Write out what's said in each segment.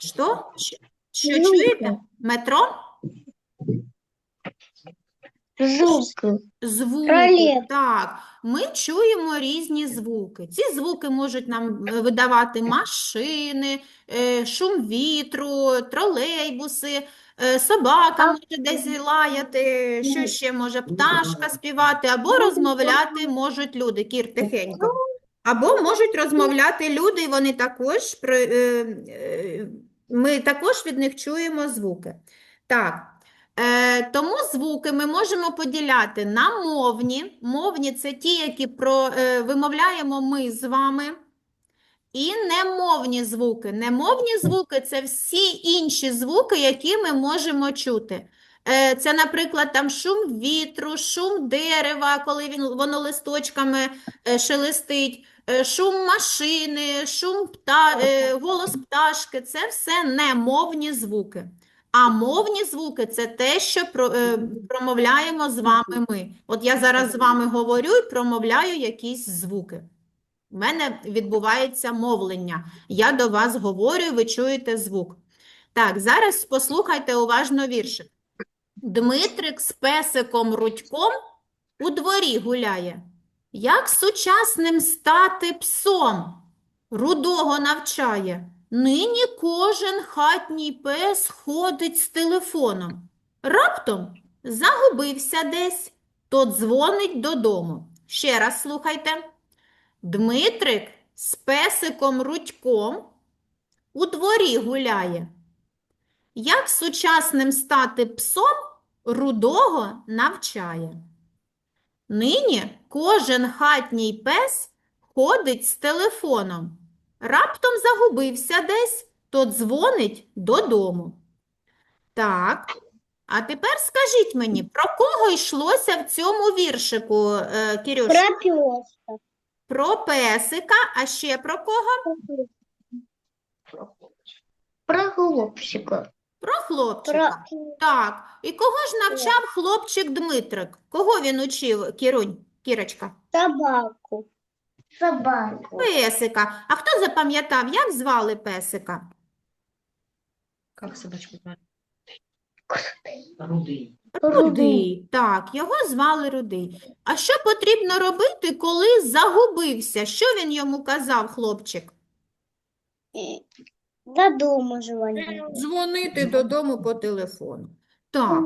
Що? Що, чуєте? Метро? Звуки. Звуки, Тролейбус. так. Ми чуємо різні звуки. Ці звуки можуть нам е, видавати машини, е, шум вітру, тролейбуси, е, собака може десь лаяти, що ще може пташка співати, або розмовляти можуть люди, Кір, тихенько. Або можуть розмовляти люди, і вони також, ми також від них чуємо звуки. Так. Е, тому звуки ми можемо поділяти на мовні. Мовні це ті, які про, е, вимовляємо ми з вами. І немовні звуки. Немовні звуки це всі інші звуки, які ми можемо чути. Е, Це, наприклад, там шум вітру, шум дерева, коли він, воно листочками е, шелестить, е, шум машини, шум пта, е, голос пташки. Це все немовні звуки. А мовні звуки це те, що е, промовляємо з вами ми. От я зараз з вами говорю і промовляю якісь звуки. У мене відбувається мовлення. Я до вас говорю, ви чуєте звук. Так, зараз послухайте уважно віршик. Дмитрик з песиком Рудьком у дворі гуляє. Як сучасним стати псом? Рудого навчає. Нині кожен хатній пес ходить з телефоном. Раптом загубився десь, то дзвонить додому. Ще раз слухайте. Дмитрик з песиком Рудьком у дворі гуляє. Як сучасним стати псом, рудого навчає. Нині кожен хатній пес ходить з телефоном. Раптом загубився десь, то дзвонить додому. Так, а тепер скажіть мені, про кого йшлося в цьому віршику, е, Кирюш? Про пёса. Про песика, а ще про кого? Про хлопчика. Про хлопчика. Про... Так. І кого ж навчав хлопчик Дмитрик? Кого він учив, Кірунь, Кірочка? собаку. Собаку. Песика. А хто запам'ятав, як звали песика? Как собачку звали? Рудий. Рудий. Так, його звали Рудий. А що потрібно робити, коли загубився? Що він йому казав, хлопчик? Додому звонить. Дзвонити додому по телефону. Так.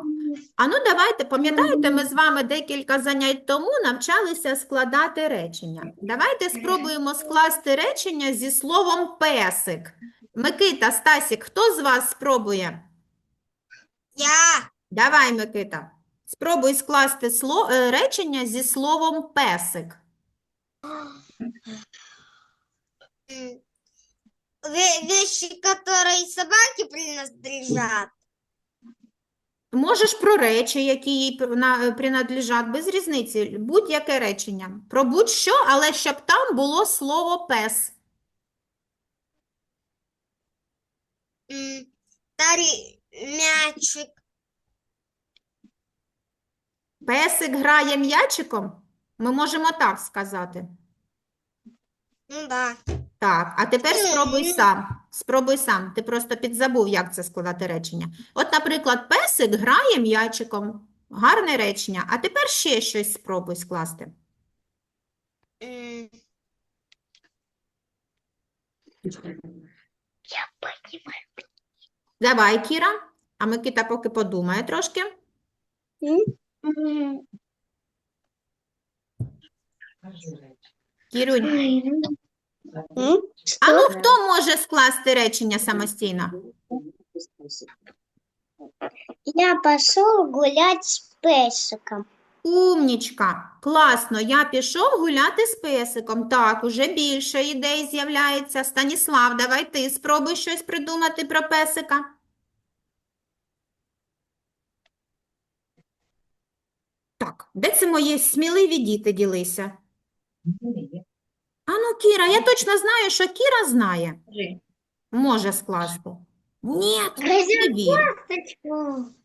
А ну давайте, пам'ятаєте, ми з вами декілька занять тому навчалися складати речення. Давайте спробуємо скласти речення зі словом песик. Микита, Стасік, хто з вас спробує? Я. Давай, Микита. Спробуй скласти сло... е, речення зі словом песик. Вещи, которые собаке принадлежат. Можеш про речі, які їй на- принадлежать, без різниці, будь-яке речення. Про будь-що, але щоб там було слово пес. Старый мячик. Песик грає м'ячиком? Ми можемо так сказати. Ну да. Так, а тепер спробуй сам. Спробуй сам. Ти просто підзабув, як це складати речення. От, наприклад, песик грає м'ячиком. Гарне речення. А тепер ще щось спробуй скласти. Я понимаю. Давай, Кіра. А Микита поки подумає трошки. Кірунь, а ну хто може скласти речення самостійно? Я пошел гулять с песиком. Умнічка, класно, я пішов гуляти з песиком. Так, уже більше ідей з'являється. Станіслав, давай ти спробуй щось придумати про песика. Так, де це мої сміливі діти ділися? А ну, Кіра, я точно знаю, що Кіра знає. Може скласти. Ні, не вірю.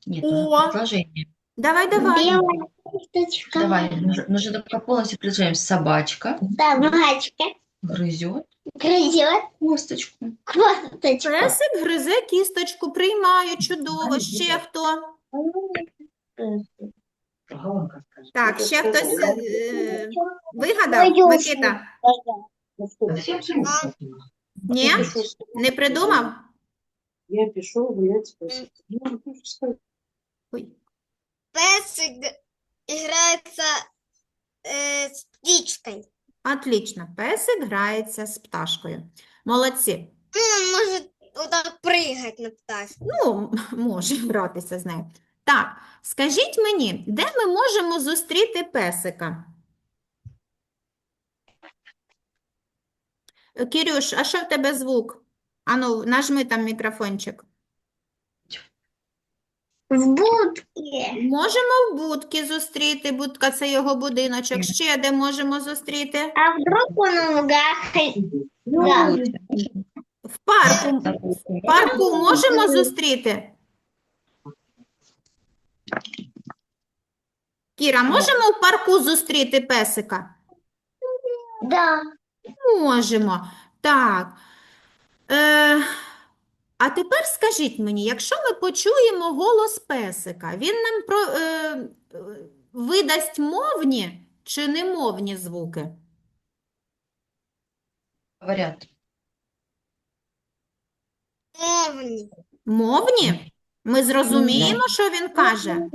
Нет, О. ну, предложение. Давай, давай. Белая курточка. Давай, нужно, только полностью предложение. Собачка, Собачка. Грызет Грызет косточку. косточку. Песик гризе кісточку, приймаю, чудово. Ще хто? Так, ще хтось е, вигадав? Микита? Ні? Не придумав? Я пішов гуляти з песиком. Ой. Песик играется э, с птичкой. Отлично. Песик грається з пташкою. Молодці. Ну, он может вот так прыгать на пташку. Ну, може гратися з нею. Так, скажіть мені, де ми можемо зустріти песика? Кирюш, а що в тебе звук? Ану, нажми там мікрофончик. В будке. Можемо в будці зустріти, будка це його будиночок. Ще де можемо зустріти? А вдруг он угахает? Да. В парку. В парку можемо зустріти? Кіра, можемо в парку зустріти песика? Да. Можемо. Так. Е, а тепер скажіть мені, якщо ми почуємо голос песика, він нам про, е, видасть мовні чи немовні звуки? Говорят. Овни. Мовні? Ми зрозуміємо, що він каже?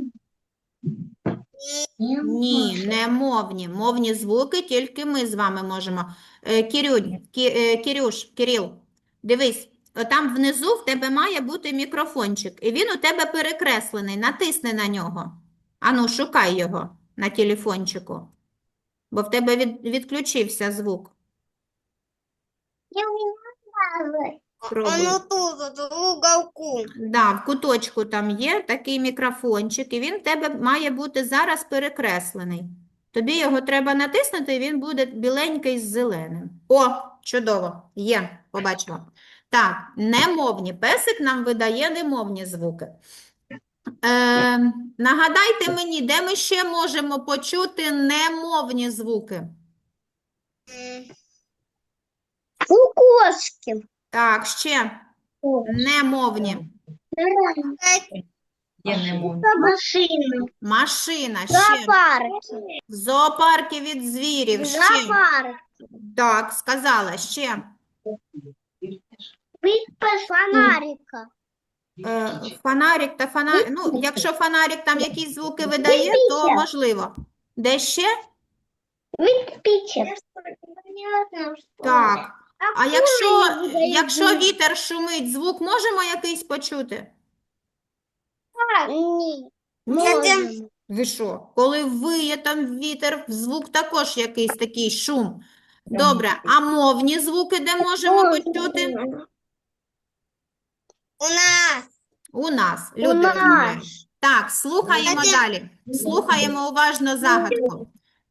Ні, не мовні. Мовні звуки тільки ми з вами можемо. Е, Кі, е, Кірюш, Кирил, дивись, там внизу в тебе має бути мікрофончик, і він у тебе перекреслений. Натисни на нього. Ану, шукай його на телефончику, бо в тебе від, відключився звук. Я не Пробуй. Он тут, в уголку. Да, в куточку там є такий мікрофончик, і він в тебе має бути зараз перекреслений. Тобі його треба натиснути, і він буде біленький з зеленим. О, чудово, є, побачила. Так, немовні. Песик нам видає немовні звуки. Е, нагадайте мені, де ми ще можемо почути немовні звуки? У кошки. Так, ще немовні. Машина. Машина, ще. Зоопарк. В зоопарки від звірів, ще. Зоопарк. Так, сказала, ще. Фонарика. Е, фонарик та фонарик. Ну, якщо фонарик там якісь звуки видає, то можливо. Де ще? Питер. Так. А якщо, якщо вітер шумить, звук можемо якийсь почути? Ні. Ні. Ви що? Коли виє там вітер, звук також якийсь такий шум. Добре, а мовні звуки де можемо почути? У нас. У нас. У Люди розмовляють. нас. Так, слухаємо далі. Слухаємо уважно загадку.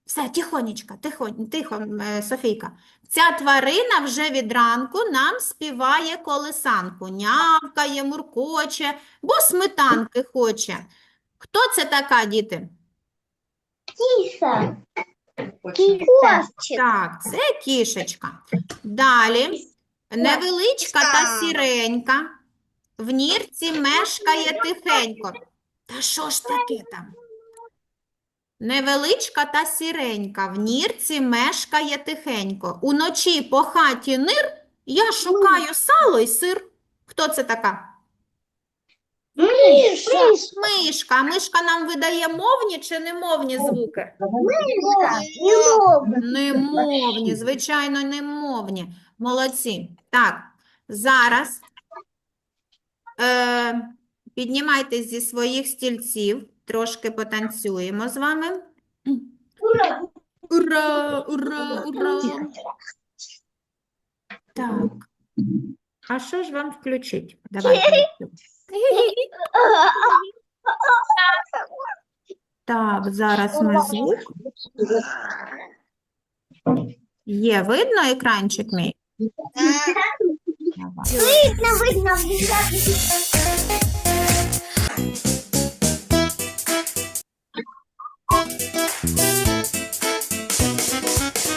Все, тихонечко, тихо, тихо, е, Софійка. Ця тварина вже від ранку нам співає колисанку, нявкає, муркоче, бо сметанки хоче. Хто це така, діти? Киса. Очень. Так, це кішечка. Далі. Невеличка та сіренька. В нірці мешкає тихенько. Та що ж таке там? Невеличка та сіренька. В нірці мешкає тихенько. Уночі по хаті нир, я шукаю сало й сир. Хто це така? Мишка. А мишка нам видає мовні чи немовні звуки? Мишка. Немовні, звичайно, немовні. Молодці. Так, зараз е, піднімайтесь зі своїх стільців, трошки потанцюємо з вами. Ура, ура, ура. ура! Так. А що ж вам включить? Давайте. Так, зараз ми звук. Є, видно екранчик мій? Давай. Видно, видно.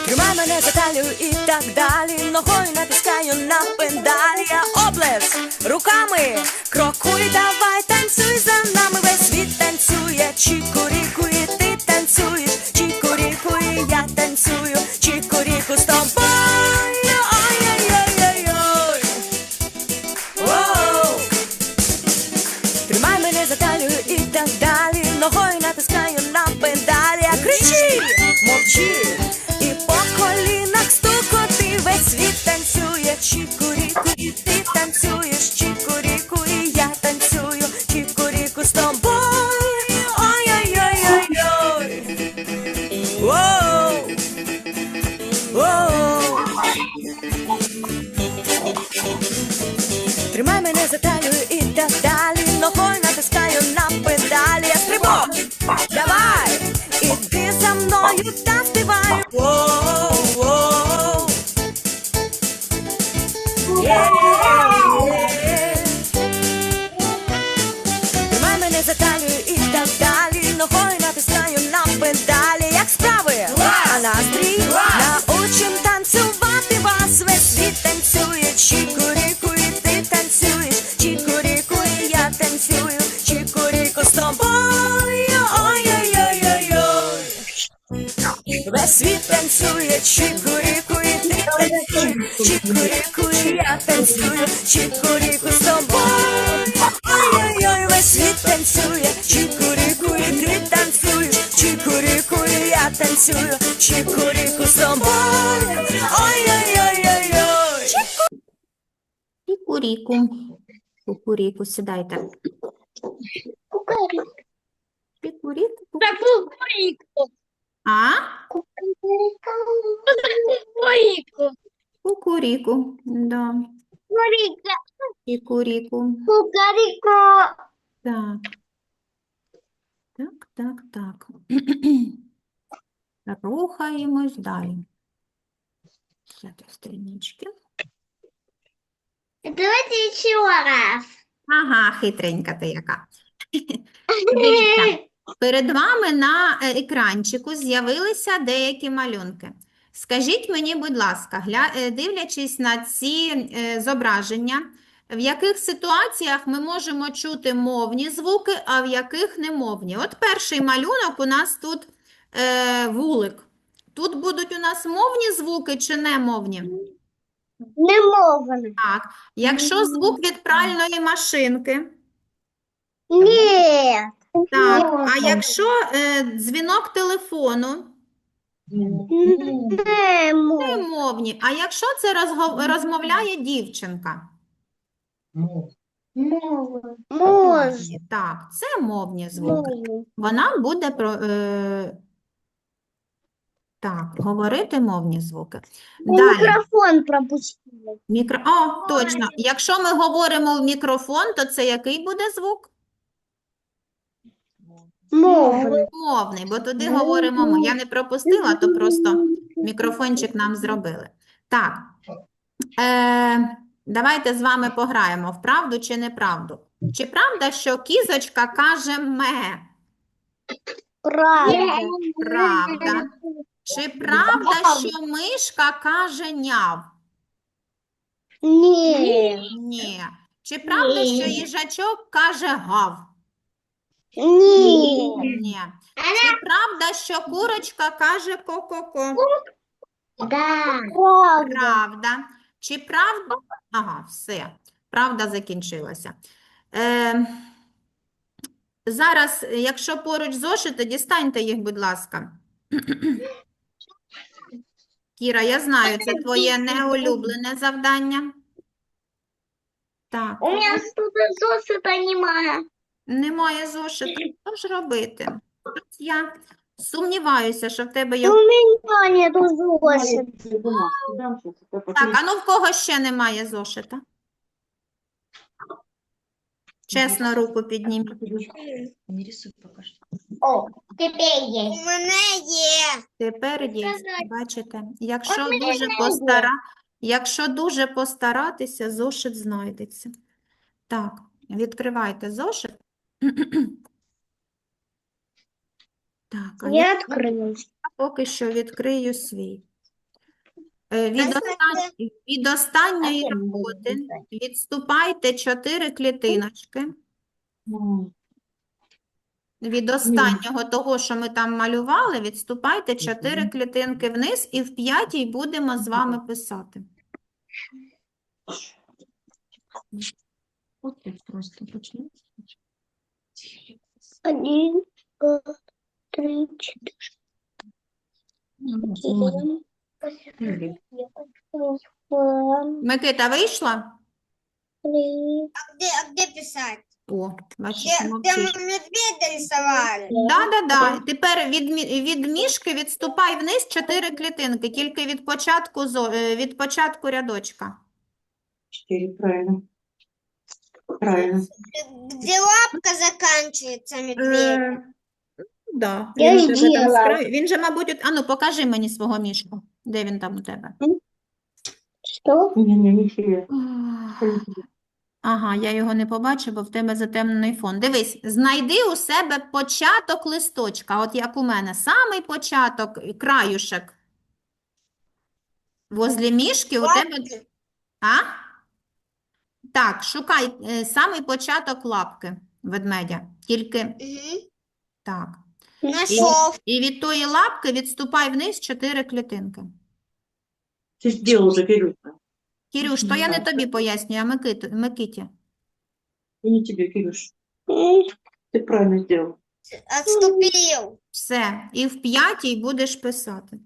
Тримай мене за талію і так далі. Ногою натискаю на пендалі, я облес руками. Крокуй, Тримай мене за талію і так далі. Ногою натискаю на педалі. Я стрибок, давай, іди за мною та співай. Танцює, чікуріку, і ти танцюєш, чікуріку, і я танцюю, чікуріку з тобою. Ой-ой-ой, весь світ танцює, чікуріку, і ти танцюєш, чікуріку, і я танцюю, чікуріку з тобою. Ой-ой-ой-ой-ой. Кукуріку. Кукуріку, сідайте. Кукуріку. А? Кукуріку. Да. Кукуріку. Так. Так, так, так. Рухаємось далі. Взяти стрінічки. Давайте еще раз. Ага, хитренька ти яка. Дивіться, перед вами на е, екранчику з'явилися деякі малюнки. Скажіть мені, будь ласка, е, дивлячись на ці е, зображення, в яких ситуаціях ми можемо чути мовні звуки, а в яких немовні? От перший малюнок у нас тут е, вулик. Тут будуть у нас мовні звуки чи немовні? Не можна. Так. Якщо звук від пральної машинки, Ні. Так. А якщо е, дзвінок телефону, можна. А якщо це розмовляє дівчинка? Можна. Так, це мовні звуки. Вона буде про, е, так, говорити мовні звуки. Далі. Мікрофон пропустили. Мікро... О, точно. Якщо ми говоримо в мікрофон, то це який буде звук? Можна. Мовний, бо туди говоримо ми. Я не пропустила, то просто мікрофончик нам зробили. Так, е, давайте з вами пограємо в правду чи неправду. Чи правда, що кізочка каже ме? Правда. Правда. Чи правда, що мишка каже няв? Ні. Ні. Чи правда, що їжачок каже гав? Ні. Ні. Чи правда, що курочка каже ко-ко-ко? Да. Правда. Чи правда? Ага, все. Правда закінчилася. Е, зараз, якщо поруч зошити, дістаньте їх, будь ласка. Кіра, я знаю, це твоє неулюблене завдання. Так, У меня тут зошита немає. Немає зошита. Що ж робити? Я сумніваюся, що в тебе є. У меня нету зошита. Так, а ну в кого ще немає зошита? Чесно, руку підніміть. Не рисуй. О, тепер є. У мене є. Тепер є, бачите, якщо мене дуже постара... якщо дуже постаратися, зошит знайдеться. Так, відкривайте зошит. Так, а я Я відкрию. поки що відкрию свій. Е, Від, Настя, остан- від останньої роботи відступайте 4 клітиночки. Від останнього того, що ми там малювали, відступайте 4 клітинки вниз і в п'ятій будемо з вами писати. Так просто почну. Один, два, три, четыре, Ну, ладно. семь, восемь, Микита, вийшла? три, А где, а где писать? О, бачиш, Где, где мовчиш. мы медведя рисовали? Да, да, да. Тепер від, мі- від мішки відступай вниз 4 клітинки, тільки від початку, зо- е, від початку рядочка. Четыре, правильно. Правильно. Где лапка заканчивается медведя? Е, да, Я він же Він же, мабуть, от- ану, покажи мені свого мішку. Де він там у тебе? что? Не-не, не тебе. Ага, я його не побачу, бо в тебе затемнений фон. Дивись, знайди у себе початок листочка, от як у мене, самий початок, і краюшек. Возле мішки у тебе. А? Так, шукай е, самий початок лапки ведмедя. Тільки Мгм. так. Нашел. І від тої лапки відступай вниз 4 клітинки. Ты сделал уже, Кирюша. Кірюш, то я не тобі пояснюю, а Микиту, Микиті. Не тебе, Кирюш. Ты правильно сделал. Отступил. Все, і в п'ятій будеш писати.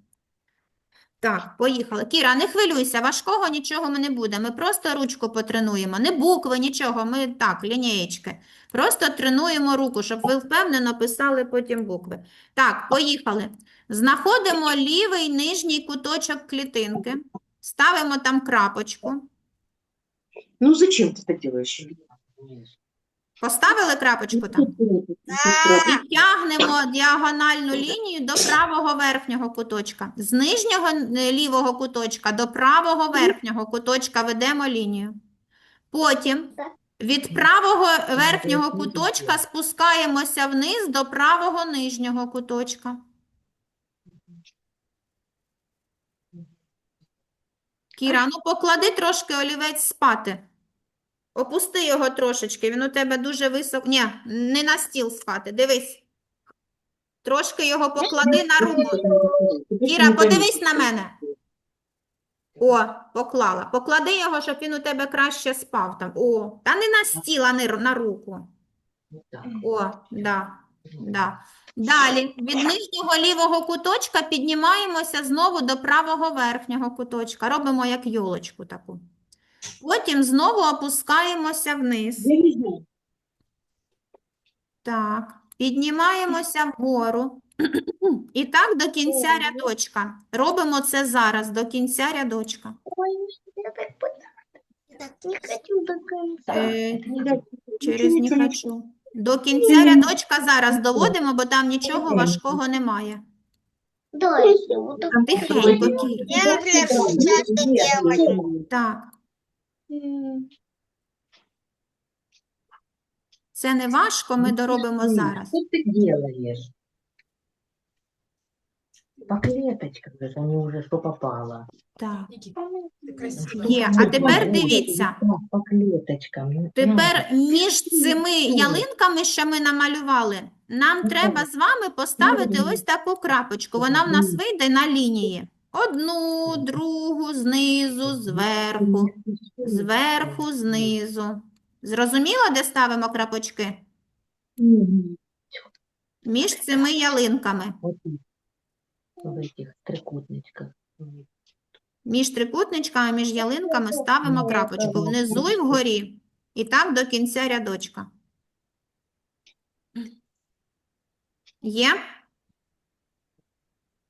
Так, поїхали. Кіра, не хвилюйся, важкого нічого ми не буде. Ми просто ручку потренуємо. Не букви, нічого, ми так, лінієчки. Просто тренуємо руку, щоб ви впевнено писали потім букви. Так, поїхали. Знаходимо лівий нижній куточок клітинки, ставимо там крапочку. Ну зачем ты это делаешь? Поставили крапочку там? І тягнемо діагональну лінію до правого верхнього куточка. З нижнього е, лівого куточка до правого верхнього куточка ведемо лінію. Потім від правого верхнього куточка спускаємося вниз до правого нижнього куточка. Кіра, ну поклади трошки олівець спати. Опусти його трошечки, він у тебе дуже високо. Ні, не на стіл спати. Дивись. Трошки його поклади на руку. Кіра, подивись на мене. О, поклала. Поклади його, щоб він у тебе краще спав там. О, та не на стіл, а не на руку. О, да, да. Далі, від нижнього лівого куточка піднімаємося знову до правого верхнього куточка. Робимо як йолочку таку. Потім знову опускаємося вниз. Так, піднімаємося вгору. І так до кінця рядочка. Робимо це зараз, до кінця рядочка. Не хочу до. Е, через не хочу. До кінця рядочка зараз доводимо, бо там нічого важкого немає. Тихенько, Кіра. Я, сейчас делаю. Так, це не важко, ми доробимо зараз. Что ты делаешь? По клеточкам же, они уже что попало. Так, Ну, є. А тепер дивіться. По клеточкам. Ну, Тепер між цими ялинками, що ми намалювали, нам треба з вами поставити ось таку крапочку. Вона в нас вийде на лінії. Одну, другу, знизу, зверху, зверху, знизу. Зрозуміло, де ставимо крапочки? Між цими ялинками. Між трикутничками, між ялинками ставимо крапочку. Внизу і вгорі. І так до кінця рядочка. Є?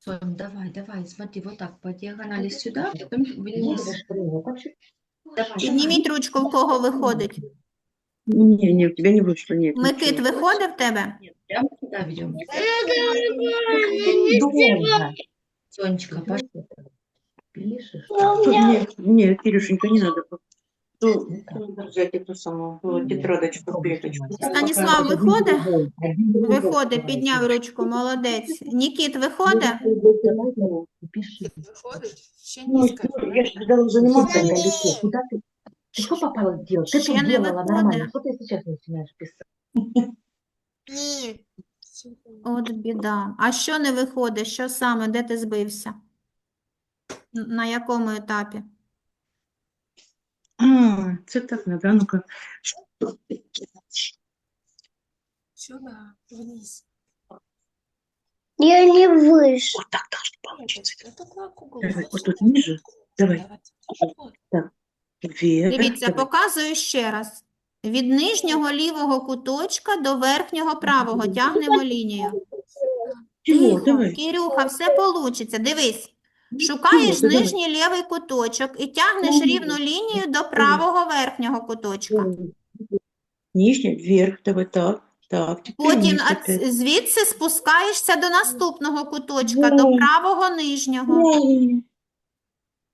Сонь, давай, давай, смотри, вот так, по диагонали сюда, потом вниз. Давай, Підніміть ручку, в кого виходить. Не, не, у тебя не вышло, нет. Микит, ничего. виходить в тебе? прямо туда ведем. Долго. Сонечка, пошли. Пишешь? Нет, нет, Кирюшенька, не надо. Ну, взять эту самую э, тетрадочку, клеточку. Станіслав виходить? Виходить, підняв ручку, молодець. Нікіт виходить? Пиши. Выходит? Ще Ну, не скажу. я же когда заниматься. Ні. Далеко. Куда ты? Ты что попала делать? Ты Ще тут не делала нормально. виходить. Что ты сейчас начинаешь писать? Ні. От біда. А що не виходить? Що саме? Де ти збився? Н- На якому етапі? А, це так надо, а ну-ка. Сюда, вниз. Я не выше. Вот так должно получиться. Это так угол. Давай, Вот тут ниже. Давай. Вверх. Дивіться, Давай. показую ще раз. Від нижнього лівого куточка до верхнього правого тягнемо лінію. Чего? Тихо, Давай. Кирюха, все получиться. Дивись. Шукаєш нижній лівий куточок і тягнеш рівну лінію до правого верхнього куточка. Нижний, вверх. Давай так. Так, Потім а звідси спускаєшся до наступного куточка, до правого нижнього.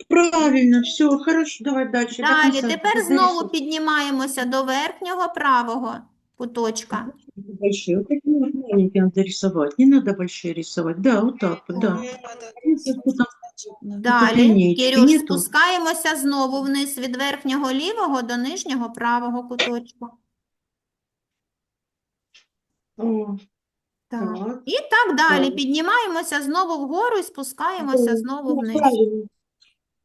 Правильно. Все, хорошо, давай дальше. до Далі, тепер знову піднімаємося до верхнього правого куточка. Большие, вот такие вот маленькие надо рисовать. Не надо большие рисовать. Да, вот так вот, да. Там Далі, Кирюш, спускаємося знову вниз від верхнього лівого до нижнього правого куточка. О, Так. так. І так далі. Піднімаємося знову вгору і спускаємося знову Ну, вниз.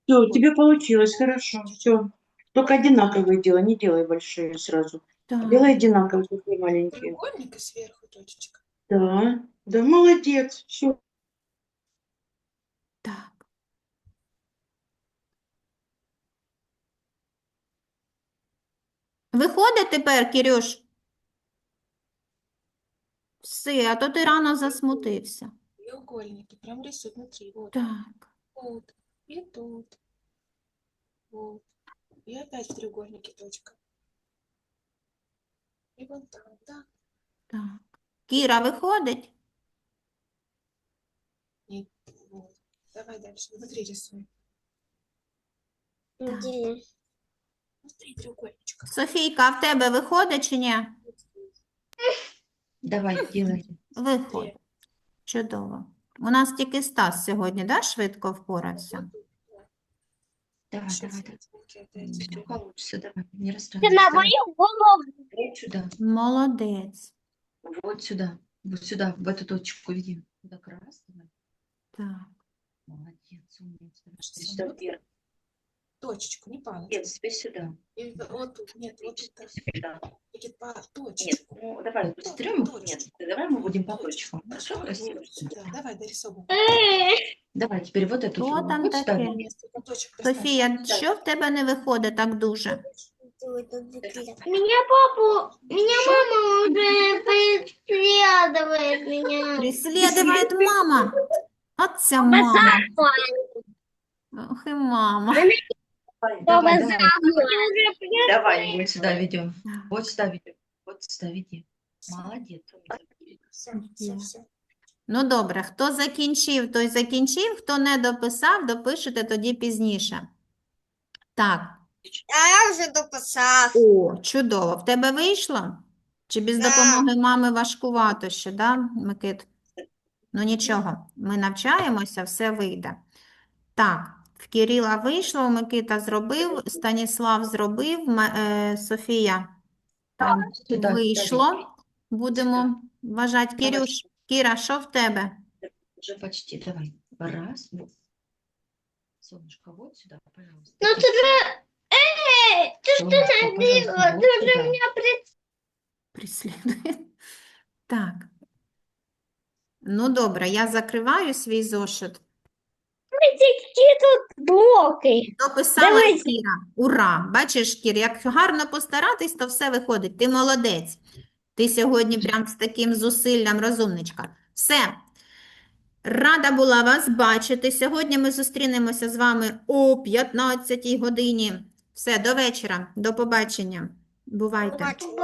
Все, у тебя получилось, хорошо, все. Только одинаковые делай, не делай большие сразу. Так. Делай одинаковые, такие маленькие. Треугольник и сверху точечка. Да, да, молодец, все. Так. Виходить тепер, Кирюш? Все, а то ти рано засмутився. Треугольники. Прям рисуй внутри. Вот. Так. Вот. И тут. Вот. И опять в треугольнике точка. И вон там, да? Так. Кіра виходить? И вот. Давай дальше. Внутри рисуй. Где? Внутри треугольничка. Софійка, а в тебе виходить чи ні? Давай, делай. Виходить. Чудово. У нас тільки Стас сьогодні, да, швидко впорався? Давай, Сейчас давай, давай. опять. Всё получится, давай, не Ты расстраивайся. на Давай. мою голову. Вот сюда, Молодець. вот сюда, вот сюда, в эту точку веди. Туда красного. Так. Молодец, умница. Давай, Что, Сюда вот вверх. Точечку, не палочку. Нет, теперь сюда. И вот тут, нет, вот тут так. Сюда. Будет по Нет, точечку. ну давай Вот быстрее. мы- точечку. Нет, давай мы будем по Точечку. точкам. Хорошо, Вот красиво. сюда. Давай дорисовывай. Давай, теперь вот эту Что фигуру. там Вот сюда такое? веди. Несколько точек поставь. Софія, що в тебе не виходить так дуже? Меня папу, меня мама уже преследует меня. Преслідує мама. Оця мама. Ох і мама. Давай, давай, давай. Давай, вот сюда ведем. Вот сюда ведем. Вот сюда веди. Молодец. Все, все, все. Ну добре, хто закінчив, той закінчив, хто не дописав, допишете тоді пізніше. Так. А я вже дописав. О, чудово. В тебе вийшло? Чи без Да. допомоги мами важкувато ще, да, Микит? Ну нічого, ми навчаємося, все вийде. Так, в Кирила вийшло, у Микита зробив, Станіслав зробив, Ма- е, Софія там Сюда, сюда вийшло. Будемо вважати. Давай. Кирюш, Кіра, що в тебе? Уже почти. Давай. Раз. вот. Солнышко, вот сюда, пожалуйста. Ну ты же... Эй, ты что Солнышко, наделала? пожалуйста, Ты вот уже сюда. меня пред... Прислідує. Так. Ну, добре, я закриваю свій зошит. Какие тут блоки? Дописала. Кіра. Ура! Бачиш, Кір, як гарно постаратись, то все виходить. Ти молодець. Ти сьогодні прям з таким зусиллям розумничка. Все. Рада була вас бачити. Сьогодні ми зустрінемося з вами о 15 годині. Все, до вечора. До побачення. Бувайте.